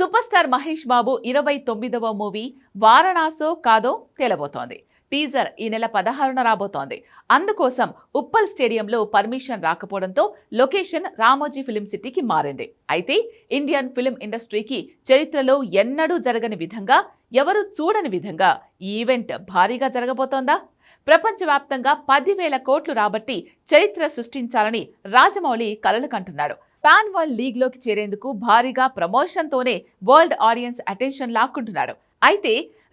Super star Mahesh Babu ఇరవై తొమ్మిదవ movie వారణాసో కాదో తేలబోతోంది. టీజర్ ఈ నెల పదహారున రాబోతోంది. అందుకోసం ఉప్పల్ స్టేడియంలో పర్మిషన్ రాకపోవడంతో లొకేషన్ రామోజీ ఫిలిం సిటీకి మారింది. అయితే ఇండియన్ ఫిలిం ఇండస్ట్రీకి చరిత్రలో ఎన్నడూ జరగని విధంగా ఎవరు చూడని విధంగా ఈ ఈవెంట్ భారీగా జరగబోతోందా? ప్రపంచవ్యాప్తంగా పదివేల కోట్లు రాబట్టి చరిత్ర సృష్టించాలని రాజమౌళి కలలు కంటున్నాడు. పాన్ వరల్డ్ లీగ్లోకి చేరేందుకు భారీగా ప్రమోషన్తోనే వరల్డ్ ఆడియన్స్ అటెన్షన్ లాక్కుంటున్నాడు. అయితే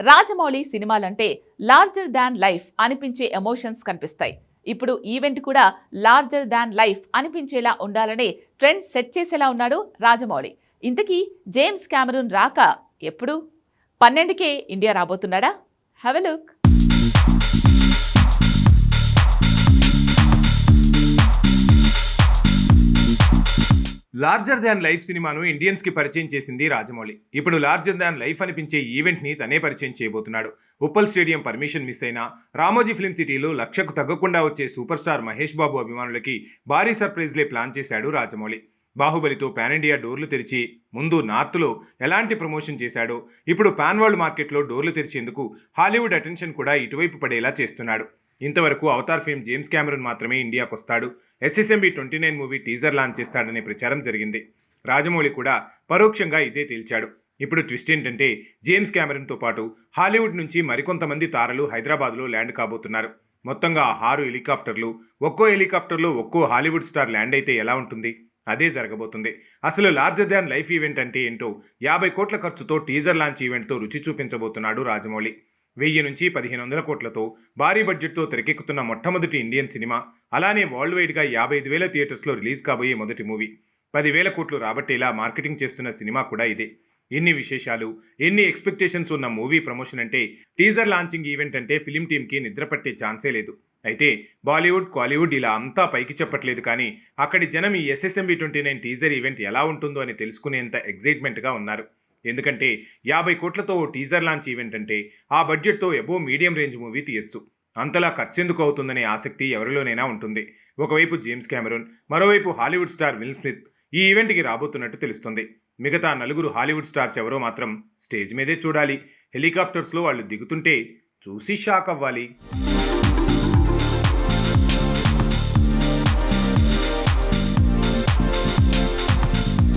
రాజమౌళి సినిమాలంటే లార్జర్ దాన్ లైఫ్ అనిపించే ఎమోషన్స్ కనిపిస్తాయి. ఇప్పుడు ఈవెంట్ కూడా లార్జర్ దాన్ లైఫ్ అనిపించేలా ఉండాలనే ట్రెండ్ సెట్ చేసేలా ఉన్నాడు రాజమౌళి. ఇంతకీ జేమ్స్ క్యామరూన్ రాక ఎప్పుడు? పన్నెండుకే India రాబోతున్నాడా? Have a look larger than life సినిమాను ఇండియన్స్కి పరిచయం చేసింది రాజమౌళి. ఇప్పుడు లార్జర్ దాన్ లైఫ్ అనిపించే ఈవెంట్ని తనే పరిచయం చేయబోతున్నాడు. ఉప్పల్ స్టేడియం పర్మిషన్ మిస్ అయినా రామోజీ ఫిల్మ్ సిటీలో లక్షకు తగ్గకుండా వచ్చే సూపర్ స్టార్ మహేష్ బాబు అభిమానులకి భారీ సర్ప్రైజ్లే ప్లాన్ చేశాడు రాజమౌళి. బాహుబలితో పాన్ ఇండియా డోర్లు తెరిచి ముందు నార్త్లో ఎలాంటి ప్రమోషన్ చేశాడో ఇప్పుడు పాన్ వరల్డ్ మార్కెట్లో డోర్లు తెరిచేందుకు హాలీవుడ్ అటెన్షన్ కూడా ఇటువైపు పడేలా చేస్తున్నాడు. ఇంతవరకు అవతార్ ఫేమ్ జేమ్స్ క్యామరన్ మాత్రమే ఇండియాకు వస్తాడు SSMB twenty nine movie teaser launch చేస్తాడనే ప్రచారం జరిగింది. రాజమౌళి కూడా పరోక్షంగా ఇదే తేల్చాడు. ఇప్పుడు ట్విస్ట్ ఏంటంటే జేమ్స్ క్యామరన్తో పాటు హాలీవుడ్ నుంచి మరికొంతమంది తారలు హైదరాబాద్లో ల్యాండ్ కాబోతున్నారు. మొత్తంగా ఆరు హెలికాప్టర్లు ఒక్కో హెలికాప్టర్లో ఒక్కో హాలీవుడ్ స్టార్ ల్యాండ్ అయితే ఎలా ఉంటుంది? అదే జరగబోతుంది. అసలు లార్జర్ దాన్ లైఫ్ ఈవెంట్ అంటే ఏంటో యాభై కోట్ల ఖర్చుతో టీజర్ లాంచ్ ఈవెంట్తో రుచి చూపించబోతున్నాడు రాజమౌళి. వెయ్యి నుంచి పదిహేను వందల కోట్లతో భారీ బడ్జెట్తో తెరకెక్కుతున్న మొట్టమొదటి ఇండియన్ సినిమా. అలానే వరల్డ్ వైడ్గా యాభై ఐదు వేల థియేటర్స్లో రిలీజ్ కాబోయే మొదటి మూవీ. పదివేల కోట్లు రాబట్టేలా మార్కెటింగ్ చేస్తున్న సినిమా కూడా ఇదే. ఎన్ని విశేషాలు ఎన్ని ఎక్స్పెక్టేషన్స్ ఉన్న మూవీ ప్రమోషన్ అంటే టీజర్ లాంచింగ్ ఈవెంట్ అంటే ఫిలిం టీంకి నిద్రపట్టే ఛాన్సే లేదు. అయితే బాలీవుడ్ కాలీవుడ్ ఇలా అంతా పైకి చెప్పట్లేదు కానీ అక్కడి జనం ఈ SSMB twenty nine teaser event ఎలా ఉంటుందో అని తెలుసుకునేంత ఎగ్జైట్మెంట్గా ఉన్నారు. ఎందుకంటే యాభై కోట్లతో ఓ టీజర్ లాంచ్ ఈవెంట్ అంటే ఆ బడ్జెట్తో ఎబో మీడియం రేంజ్ మూవీ తీయొచ్చు. అంతలా ఖర్చెందుకు అవుతుందనే ఆసక్తి ఎవరిలోనైనా ఉంటుంది. ఒకవైపు జేమ్స్ కెమెరూన్ మరోవైపు హాలీవుడ్ స్టార్ విల్ స్మిత్. ఈ ఈవెంట్కి రాబోతున్నట్టు తెలుస్తుంది. మిగతా నలుగురు హాలీవుడ్ స్టార్స్ ఎవరో మాత్రం స్టేజ్ మీదే చూడాలి. హెలికాప్టర్స్లో వాళ్ళు దిగుతుంటే చూసి షాక్ అవ్వాలి.